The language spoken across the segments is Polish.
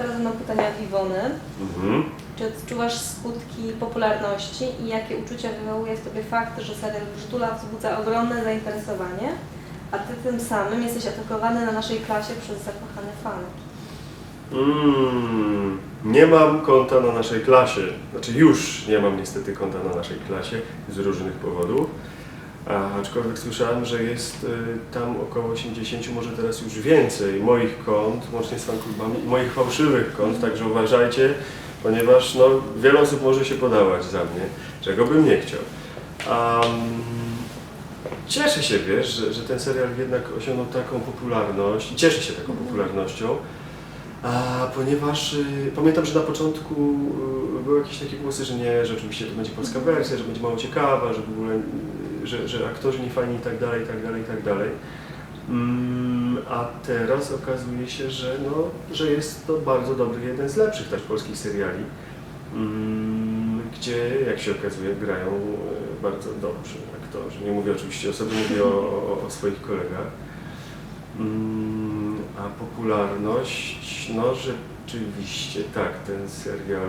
teraz będą pytania od Iwony. Mhm. Czy odczuwasz skutki popularności i jakie uczucia wywołuje w Tobie fakt, że serial Brzdula wzbudza ogromne zainteresowanie, a Ty tym samym jesteś atakowany na naszej klasie przez zakochane fanki? Mm, nie mam konta na naszej klasie. Znaczy już nie mam niestety konta na naszej klasie z różnych powodów. A, aczkolwiek słyszałem, że jest y, tam około 80, może teraz już więcej moich kont, łącznie z fanklubami, i moich fałszywych kont, także uważajcie, ponieważ no, wiele osób może się podawać za mnie, czego bym nie chciał. Am, cieszę się, wiesz, że, że ten serial jednak osiągnął taką popularność i cieszę się taką popularnością. A ponieważ y, pamiętam, że na początku y, były jakieś takie głosy, że nie, że oczywiście to będzie polska wersja, że będzie mało ciekawa, że w ogóle, że, że aktorzy nie fajni i tak dalej, i tak dalej, i tak dalej. Mm, a teraz okazuje się, że, no, że jest to bardzo dobry, jeden z lepszych też polskich seriali, mm, gdzie, jak się okazuje, grają y, bardzo dobrzy aktorzy. Nie mówię oczywiście o sobie, mówię o, o, o swoich kolegach. Mm, A popularność, no rzeczywiście tak, ten serial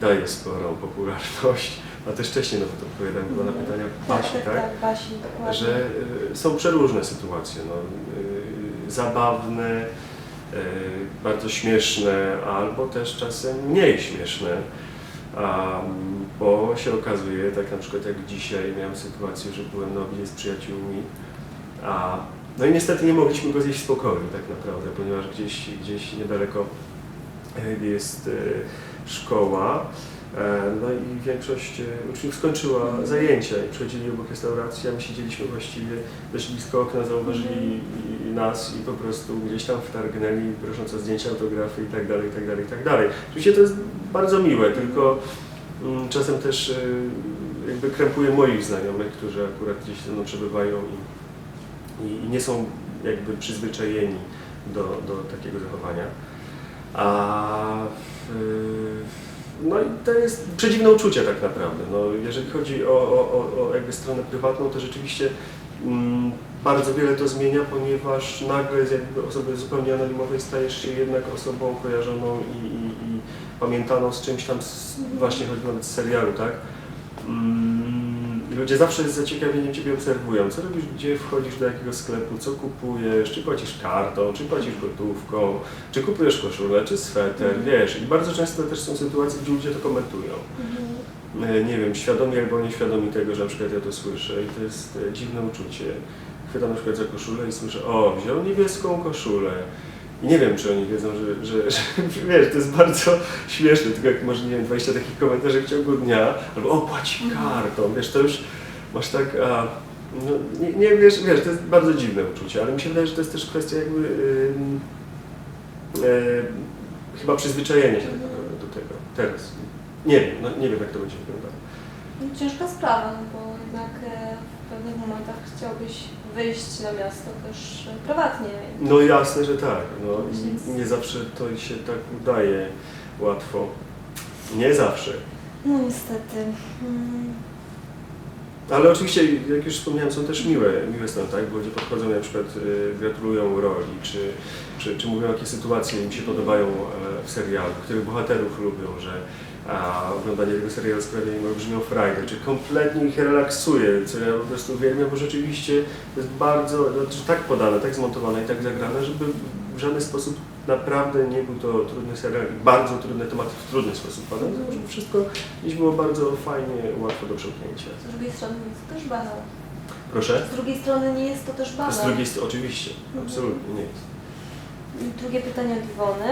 daje sporą popularność, a też wcześniej, no bo to odpowiadałem chyba na pytania Basi, tak? tak, Basi, dokładnie. Że y, są przeróżne sytuacje, no, y, zabawne, y, bardzo śmieszne, albo też czasem mniej śmieszne, a, bo się okazuje, tak na przykład jak dzisiaj miałem sytuację, że byłem na obiedzie z przyjaciółmi, a no i niestety nie mogliśmy go zjeść w spokoju tak naprawdę, ponieważ gdzieś, gdzieś niedaleko jest e, szkoła. E, No i większość e, uczniów skończyła zajęcia i przychodzili obok restauracji, a my siedzieliśmy właściwie dość blisko okna, zauważyli i nas i po prostu gdzieś tam wtargnęli, prosząc o zdjęcia, autografy i tak dalej, i tak dalej, i tak dalej. Oczywiście to jest bardzo miłe, tylko mm, czasem też jakby krępuje moich znajomych, którzy akurat gdzieś ze mną przebywają i, i, i nie są jakby przyzwyczajeni do, do takiego zachowania. A no i to jest przedziwne uczucie tak naprawdę. No, jeżeli chodzi o, o, o, jakby stronę prywatną, to rzeczywiście mm, bardzo wiele to zmienia, ponieważ nagle z jakby osoby zupełnie anonimowej stajesz się jednak osobą kojarzoną i, i, i pamiętaną z czymś tam, z, właśnie choćby nawet z serialu, tak? Mm, Ludzie zawsze z zaciekawieniem Ciebie obserwują, co robisz, gdzie wchodzisz do jakiego sklepu, co kupujesz, czy płacisz kartą, czy płacisz gotówką, czy kupujesz koszulę, czy sweter, wiesz. I bardzo często też są sytuacje, gdzie ludzie to komentują. Mhm. E, Nie wiem, świadomi albo nieświadomi tego, że na przykład ja to słyszę i to jest e, dziwne uczucie. Chwytam na przykład za koszulę i słyszę, o, wziął niebieską koszulę. I nie wiem, czy oni wiedzą, że, że, że wiesz, to jest bardzo śmieszne, tylko jak może, nie wiem, 20 takich komentarzy w ciągu dnia, albo o, płaci kartą, wiesz, to już masz tak, a, no, nie, nie wiesz, wiesz, to jest bardzo dziwne uczucie, ale mi się wydaje, że to jest też kwestia jakby ym, e, chyba przyzwyczajenia się do tego teraz. Nie wiem, no, nie wiem, jak to będzie wyglądało. No, Ciężka sprawa, no bo jednak e, w pewnych momentach chciałbyś wyjść na miasto też prywatnie. No jasne, że tak. No, i nie zawsze to się tak udaje łatwo. Nie zawsze. No niestety. Mm. Ale oczywiście, jak już wspomniałem, są też miłe, miłe strony, tak? Bo ludzie podchodzą i na przykład y, gratulują roli, czy, czy, czy mówią, jakie sytuacje im się podobają e, serialu, których bohaterów lubią, że a, oglądanie tego serialu sprawia im olbrzymią frajdę, czy kompletnie ich relaksuje, co ja po prostu uwielbiam, bo rzeczywiście jest bardzo, znaczy tak podane, tak zmontowane i tak zagrane, żeby w żaden sposób naprawdę nie był to trudny serial i bardzo trudne tematy w trudny sposób podane, tylko żeby wszystko gdzieś było bardzo fajnie, łatwo do przełknięcia. Z drugiej strony nie jest to też banał. Proszę? Z drugiej strony nie jest to też banał. Z drugiej strony, oczywiście, Mhm. absolutnie nie jest. Drugie pytanie od Iwony.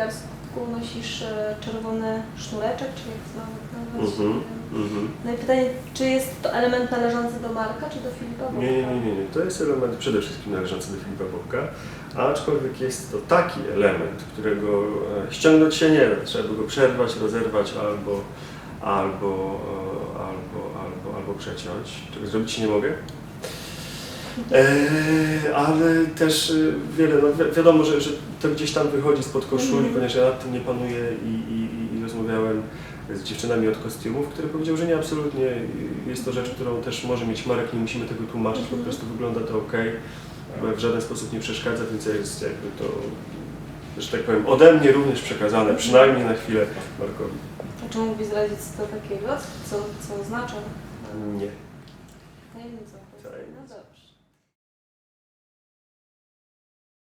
Nadgarstku nosisz e, czerwony sznureczek, czy jak to nazwać? Mhm, mhm. No i pytanie, czy jest to element należący do Marka, czy do Filipa Bobka? Nie, nie, nie, nie. To jest element przede wszystkim należący do Filipa Bobka, aczkolwiek jest to taki element, którego e, ściągnąć się nie da. Trzeba by go przerwać, rozerwać albo, albo, e, albo, albo, albo przeciąć. Czego zrobić nie mogę. E, ale też e, wiele, no wi wiadomo, że, że to gdzieś tam wychodzi spod koszuli, Mhm. ponieważ ja nad tym nie panuję i, i, i- rozmawiałem z dziewczynami od kostiumów, które powiedziały, że nie, absolutnie jest to rzecz, którą też może mieć Marek, nie musimy tego tłumaczyć, po Mhm. prostu wygląda to ok, w żaden sposób nie przeszkadza, więc jest jakby to że tak powiem, ode mnie również przekazane, przynajmniej na chwilę Markowi. A czy mógłbyś zdradzić co to takiego? Co, co oznacza? Nie. Tajemnicą. Tajemnicą. No dobrze.